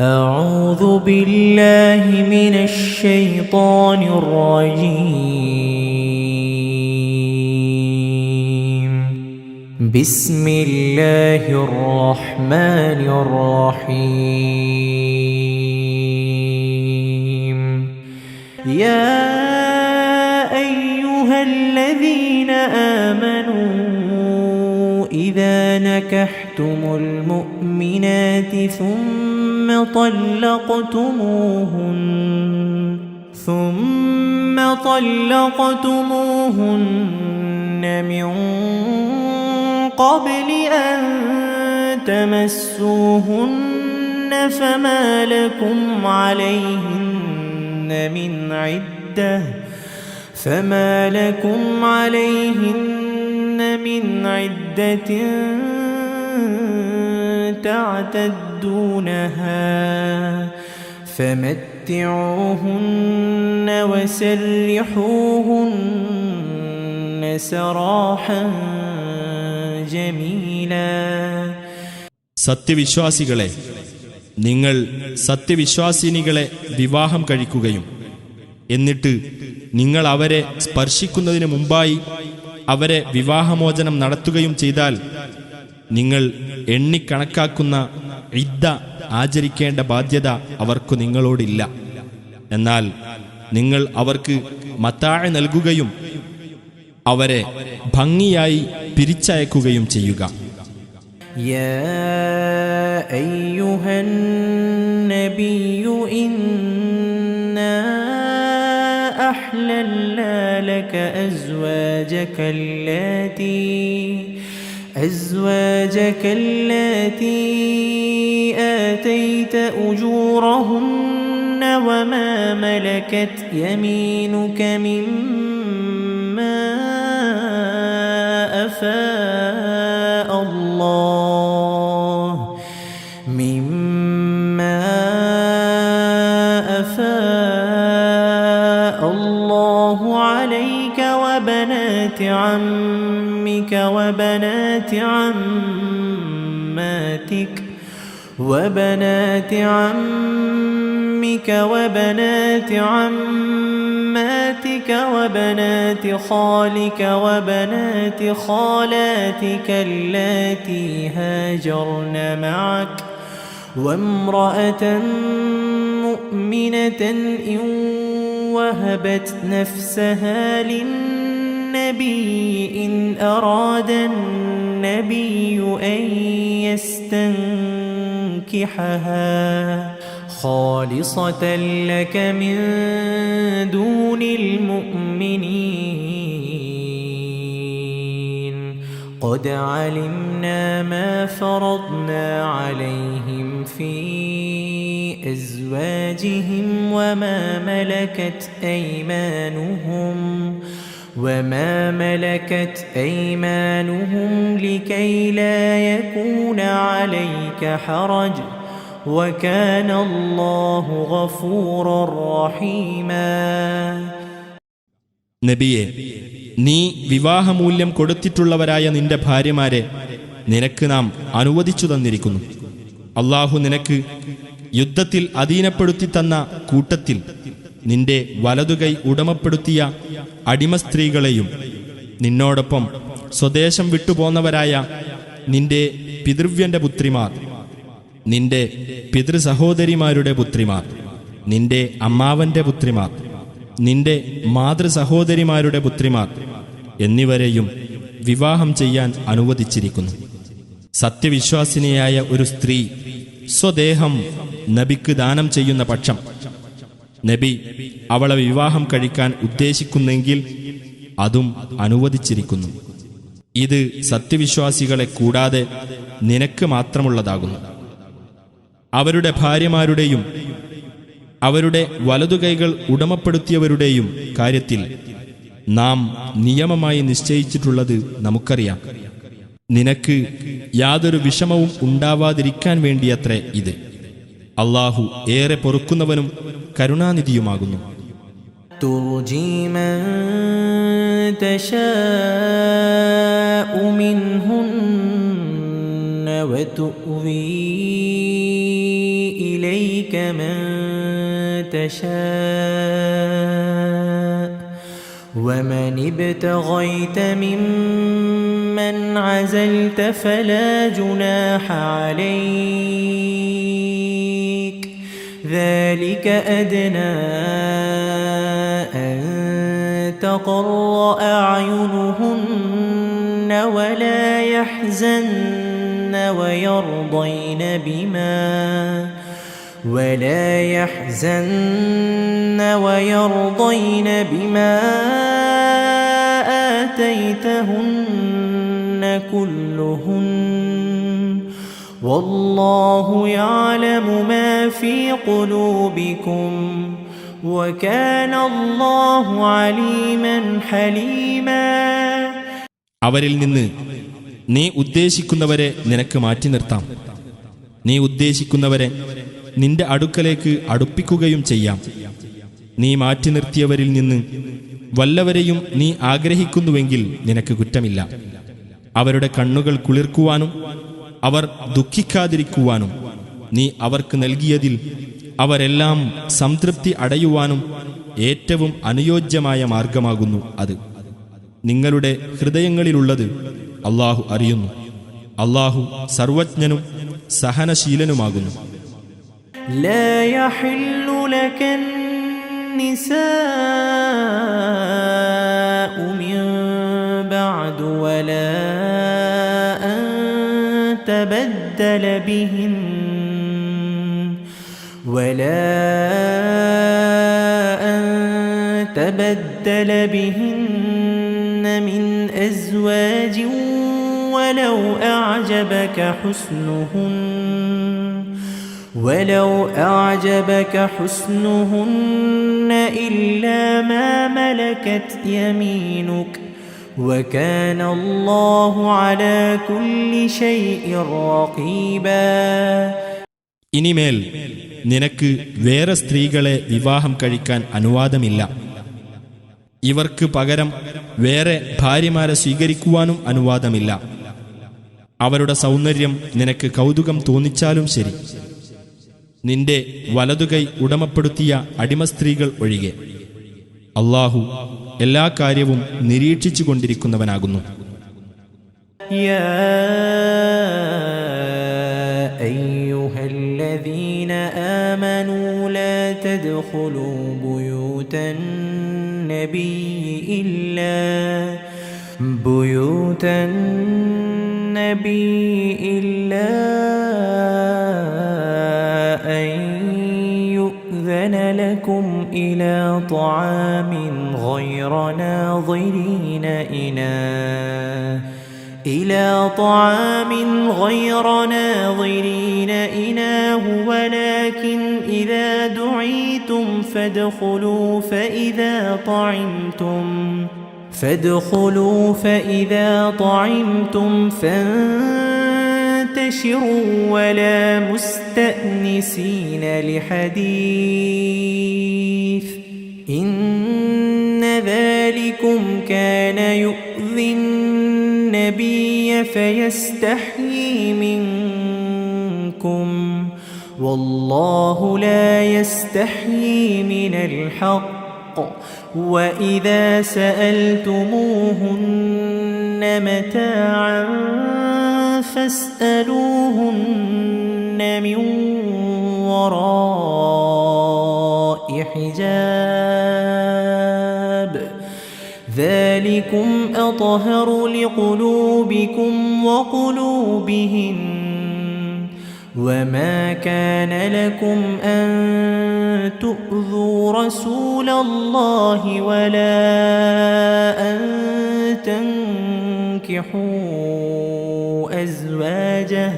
أعوذ بالله من الشيطان الرجيم. بسم الله الرحمن الرحيم. يا أيها الذين آمنوا إذا نكحتم المؤمنات ثم طلقتموهن ثم طلقتموهن من قبل أن تمسوهن فما لكم عليهن من عدة فما لكم عليهن من عدة تعتدونها فمتعوهن وسرحوهن سراحا جميلا സത്യവിശ്വാസികളെ നിങ്ങൾ സത്യവിശ്വാസിനികളെ വിവാഹം കഴിക്കുകയും എന്നിട്ട് നിങ്ങൾ അവരെ സ്പർശിക്കുന്നതിന് മുമ്പായി അവരെ വിവാഹമോചനം നടത്തുകയും ചെയ്താൽ നിങ്ങൾ എണ്ണിക്കണക്കാക്കുന്ന ഇദ്ദ ആചരിക്കേണ്ട ബാധ്യത അവർക്കു നിങ്ങളോടില്ല എന്നാൽ നിങ്ങൾ അവർക്ക് മത്താഴ നൽകുകയും അവരെ ഭംഗിയായി പിരിച്ചയക്കുകയും ചെയ്യുക يا أيها النبي إنا أحللنا لك أزواجك اللاتي أزواجك اللاتي آتيت أجورهن وما ملكت يمينك مما أفاء وبنات عمك وبنات عماتك وبنات عمك وبنات عماتك وبنات خالك وبنات خالاتك اللاتي هاجرن معك وامرأة مؤمنة إن وهبت نفسها للنبي إن أراد النبي أن يستنكحها خالصة لك من دون المؤمنين. قد علمنا ما فرضنا عليهم في أزواجهم وما ملكت أيمانهم. وما ملكت أيمانهم لكي لا يكون عليك حرج وكان الله غفورا رحيما നബിയെ നീ വിവാഹമൂല്യം കൊടുത്തിട്ടുള്ളവരായ നിന്റെ ഭാര്യമാരെ നിനക്ക് നാം അനുവദിച്ചു തന്നിരിക്കുന്നു അള്ളാഹു നിനക്ക് യുദ്ധത്തിൽ അധീനപ്പെടുത്തി തന്ന കൂട്ടത്തിൽ നിന്റെ വലതുകൈ ഉടമപ്പെടുത്തിയ അടിമ സ്ത്രീകളെയും നിന്നോടൊപ്പം സ്വദേശം വിട്ടുപോന്നവരായ നിന്റെ പിതൃവ്യന്റെ പുത്രിമാർ നിന്റെ പിതൃ സഹോദരിമാരുടെ പുത്രിമാർ നിന്റെ അമ്മാവന്റെ പുത്രിമാർ നിന്റെ മാതൃ സഹോദരിമാരുടെ പുത്രിമാർ എന്നിവരെയും വിവാഹം ചെയ്യാൻ അനുവദിച്ചിരിക്കുന്നു. സത്യവിശ്വാസിനിയായ ഒരു സ്ത്രീ സ്വദേഹം നബിക്ക് ദാനം ചെയ്യുന്ന പക്ഷം നബി അവളെ വിവാഹം കഴിക്കാൻ ഉദ്ദേശിക്കുന്നെങ്കിൽ അതും അനുവദിച്ചിരിക്കുന്നു. ഇത് സത്യവിശ്വാസികളെ കൂടാതെ നിനക്ക് മാത്രമുള്ളതാകുന്നു. അവരുടെ ഭാര്യമാരുടെയും അവരുടെ വലതുകൈകൾ ഉടമപ്പെടുത്തിയവരുടെയും കാര്യത്തിൽ നാം നിയമമായി നിശ്ചയിച്ചിട്ടുള്ളത് നമുക്കറിയാം. നിനക്ക് യാതൊരു വിഷമവും ഉണ്ടാവാതിരിക്കാൻ വേണ്ടിയത്രേ ഇത്. അള്ളാഹു ഏറെ പൊറുക്കുന്നവനും കരുണാനിധിയുമാകുന്നു ترجي من تشاء منهن وتؤوي إليك إليك من تشاء ومن ابتغيت ممن عزلت فلا جناح عليك ذلك أدنى أن تقر أعينهن ولا يحزن ويرضين بما ولا يحزن ويرضين بما آتيتهن كلهن والله يعلم ما في قلوبكم وكان الله عليما حليما അവരിൽ നിന്ന് നീ ഉദ്ദേശിക്കുന്നവരെ നിനക്ക് മാറ്റി നിർത്താം നീ ഉദ്ദേശിക്കുന്നവരെ നിന്റെ അടുക്കലേക്ക് അടുപ്പിക്കുകയും ചെയ്യാം നീ മാറ്റി നിർത്തിയവരിൽ നിന്ന് വല്ലവരെയും നീ ആഗ്രഹിക്കുന്നുവെങ്കിൽ നിനക്ക് കുറ്റമില്ല അവരുടെ കണ്ണുകൾ കുളിർക്കുവാനും അവർ ദുഃഖിക്കാതിരിക്കുവാനും നീ അവർക്ക് നൽകിയതിൽ അവരെല്ലാം സംതൃപ്തി അടയുവാനും ഏറ്റവും അനുയോജ്യമായ മാർഗമാകുന്നു അത് നിങ്ങളുടെ ഹൃദയങ്ങളിലുള്ളത് അള്ളാഹു അറിയുന്നു അള്ളാഹു സർവജ്ഞനും സഹനശീലനുമാകുന്നു لا يحل لك النساء من تبدل بهن ولا أن تبدل بهن من أزواج ولو أعجبك حسنهن ولو أعجبك حسنهن إلا ما ملكت يمينك وكان الله على كل شيء رقيبا ഇനിമേൽ നിനക്ക് വേറെ സ്ത്രീകളെ വിവാഹം കഴിക്കാൻ അനുവാദമില്ല ഇവർക്ക് പകരം വേറെ ഭാര്യമാരെ സ്വീകരിക്കുവാനും അനുവാദമില്ല അവരുടെ സൗന്ദര്യം നിനക്ക് കൗതുകം തോന്നിച്ചാലും ശരി നിന്റെ വലതുകൈ ഉടമപ്പെടുത്തിയ അടിമസ്ത്രീകൾ ഒഴികെ അള്ളാഹു എല്ലാ കാര്യവും നിരീക്ഷിച്ചു കൊണ്ടിരിക്കുന്നവനാകുന്നു ബുയൂതൻ നബി ഇല്ലാ يؤذن لكم إلى طعام غير ناظرين إناه إلى طعام غير ناظرين إناه ولكن إذا دعيتم فادخلوا فإذا طعمتم فادخلوا فإذا طعمتم فانتشروا ولا مستأنسين لحديث إن ذلكم كان يؤذي النبي فيستحيي منكم والله لا يستحيي من الحق وإذا سألتموهن متاعا فاسألوهن من وراء حجاب. ذلكم أطهر لقلوبكم وقلوبهن. وما كان لكم أن تؤذوا رسول الله ولا أن تنكحوا أزواجه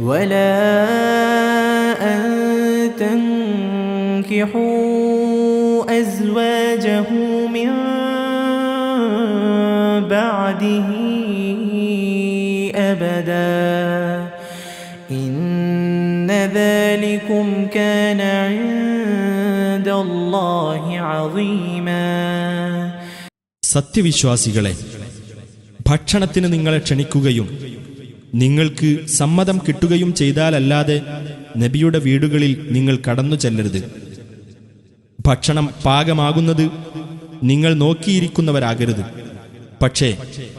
ولا أن تنكحوا أزواجه من بعده أبدا إن ذلكم كان عند الله عظيما സത്യവിശ്വാസികളെ ഭക്ഷണത്തിന് നിങ്ങളെ ക്ഷണിക്കുകയും നിങ്ങൾക്ക് സമ്മതം കിട്ടുകയും ചെയ്താലല്ലാതെ നബിയുടെ വീടുകളിൽ നിങ്ങൾ കടന്നു ചെല്ലരുത്. ഭക്ഷണം പാകമാകുന്നത് നിങ്ങൾ നോക്കിയിരിക്കുന്നവരാകരുത്. പക്ഷേ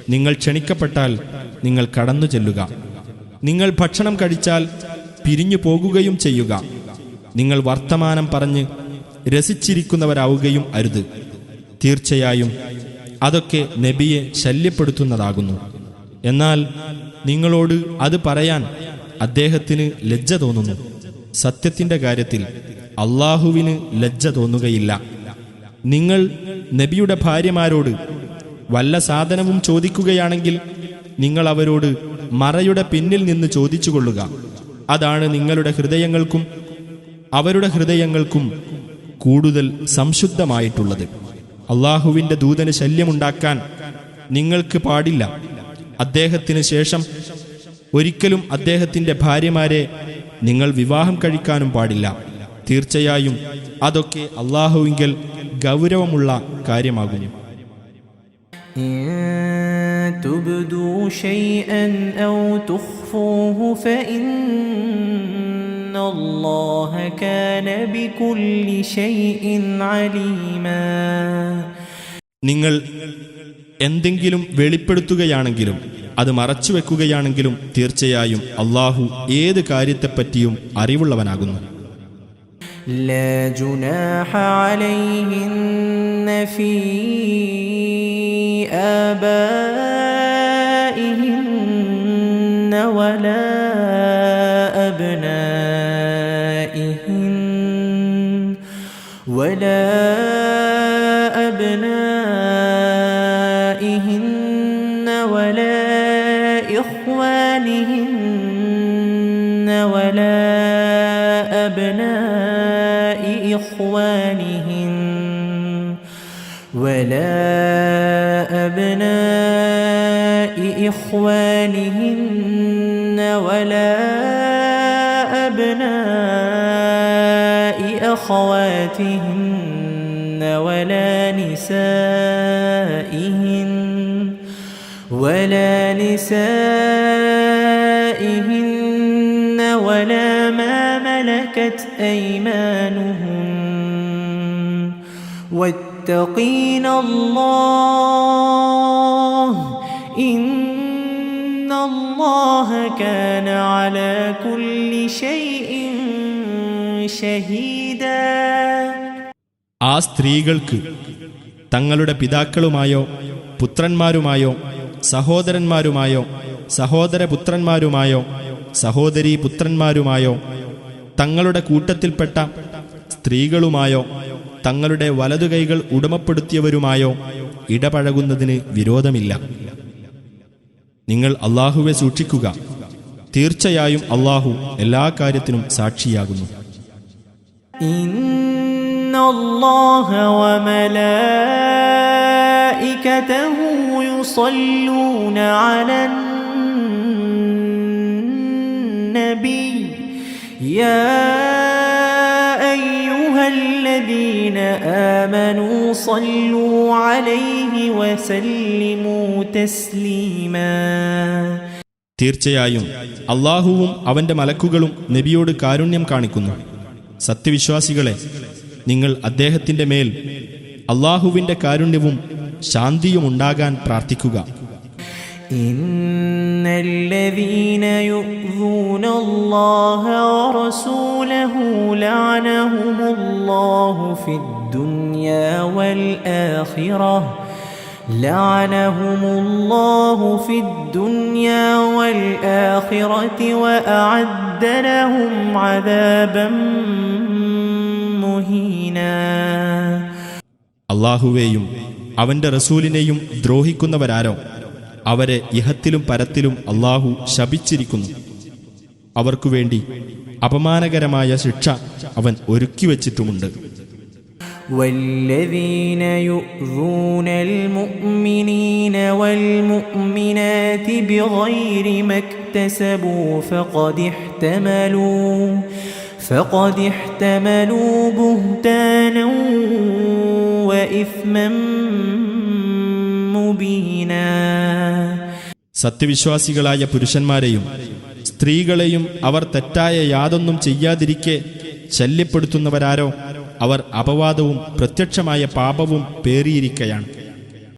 നിങ്ങൾ ക്ഷണിക്കപ്പെട്ടാൽ നിങ്ങൾ കടന്നു ചെല്ലുക. നിങ്ങൾ ഭക്ഷണം കഴിച്ചാൽ പിരിഞ്ഞു പോകുകയും ചെയ്യുക. നിങ്ങൾ വർത്തമാനം പറഞ്ഞ് രസിച്ചിരിക്കുന്നവരാവുകയും അരുത്. തീർച്ചയായും അതൊക്കെ നബിയെ ശല്യപ്പെടുത്തുന്നതാകുന്നു. എന്നാൽ നിങ്ങളോട് അത് പറയാൻ അദ്ദേഹത്തിന് ലജ്ജ തോന്നുന്നു. സത്യത്തിന്റെ കാര്യത്തിൽ അള്ളാഹുവിന് ലജ്ജ തോന്നുകയില്ല. നിങ്ങൾ നബിയുടെ ഭാര്യമാരോട് വല്ല സാധനവും ചോദിക്കുകയാണെങ്കിൽ നിങ്ങൾ അവരോട് മറയുടെ പിന്നിൽ നിന്ന് ചോദിച്ചുകൊള്ളുക. അതാണ് നിങ്ങളുടെ ഹൃദയങ്ങൾക്കും അവരുടെ ഹൃദയങ്ങൾക്കും കൂടുതൽ സംശുദ്ധമായിട്ടുള്ളത്. അള്ളാഹുവിന്റെ ദൂതന് ശല്യമുണ്ടാക്കാൻ നിങ്ങൾക്ക് പാടില്ല അദ്ദേഹത്തിന് ശേഷം ഒരിക്കലും അദ്ദേഹത്തിന്റെ ഭാര്യമാരെ നിങ്ങൾ വിവാഹം കഴിക്കാനും പാടില്ല തീർച്ചയായും അതൊക്കെ അള്ളാഹുവിങ്കൽ ഗൗരവമുള്ള കാര്യമാകുന്നു إن تبدوا شيئا أو تخفوه فإن الله كان بكل شيء عليما നിങ്ങൾ എന്തെങ്കിലും വെളിപ്പെടുത്തുകയാണെങ്കിലും അത് മറച്ചു വെക്കുകയാണെങ്കിലും തീർച്ചയായും അള്ളാഹു ഏത് കാര്യത്തെപ്പറ്റിയും അറിവുള്ളവനാകുന്നു لا جناح عليهن في آبائهن ولا ولا أبنائهن ولا إخوانهن ولا أبناء إخوانهن ولا أبناء إخوانهن ولا أخواتهن ولا نسائهن ولا نسائهن ولا ما ملكت أيمانهن واتقين الله إن الله كان على كل شيء شهيدا ആ സ്ത്രീകൾക്ക് തങ്ങളുടെ പിതാക്കളുമായോ പുത്രന്മാരുമായോ സഹോദരന്മാരുമായോ സഹോദരപുത്രന്മാരുമായോ സഹോദരീ പുത്രന്മാരുമായോ തങ്ങളുടെ കൂട്ടത്തിൽപ്പെട്ട സ്ത്രീകളുമായോ തങ്ങളുടെ വലതുകൈകൾ ഉടമപ്പെടുത്തിയവരുമായോ ഇടപഴകുന്നതിന് വിരോധമില്ല. നിങ്ങൾ അള്ളാഹുവെ സൂക്ഷിക്കുക. തീർച്ചയായും അള്ളാഹു എല്ലാ കാര്യത്തിനും സാക്ഷിയാകുന്നു. الله وملائكته يصلون على النبي يا أيها الذين آمنوا صلوا عليه وسلموا تسليما തീർച്ചയായും അള്ളാഹുവും അവന്റെ മലക്കുകളും നബിയോട് കാരുണ്യം കാണിക്കുന്നു സത്യവിശ്വാസികളെ നിങ്ങൾ അദ്ദേഹത്തിന്റെ മേൽ അള്ളാഹുവിന്റെ കാരുണ്യവും ശാന്തിയും ഉണ്ടാകാൻ പ്രാർത്ഥിക്കുക إن الذين يؤذون الله ورسوله لعنهم الله في الدنيا والآخرة لعنهم الله في الدنيا والآخرة وأعد لهم عذابا مهينا അള്ളാഹുവേയും അവന്റെ റസൂലിനെയും ദ്രോഹിക്കുന്നവരാരോ അവരെ ഇഹത്തിലും പരത്തിലും അള്ളാഹു ശപിച്ചിരിക്കുന്നു അവർക്കു വേണ്ടി അപമാനകരമായ ശിക്ഷ അവൻ ഒരുക്കിവച്ചിട്ടുമുണ്ട് والذين يؤذون المؤمنين والمؤمنات بغير ما اكتسبوا فقد احتملوا فقد احتملوا بهتانا وإثما مبينا സത്യവിശ്വാസികളായ പുരുഷന്മാരെയും സ്ത്രീകളെയും അവർ തെറ്റായ യാതൊന്നും ചെയ്യാതിരിക്കെ ശല്യപ്പെടുത്തുന്നവരാരോ അവർ അപവാദവും പ്രത്യക്ഷമായ പാപവും പേറിയിരിക്കയാണ്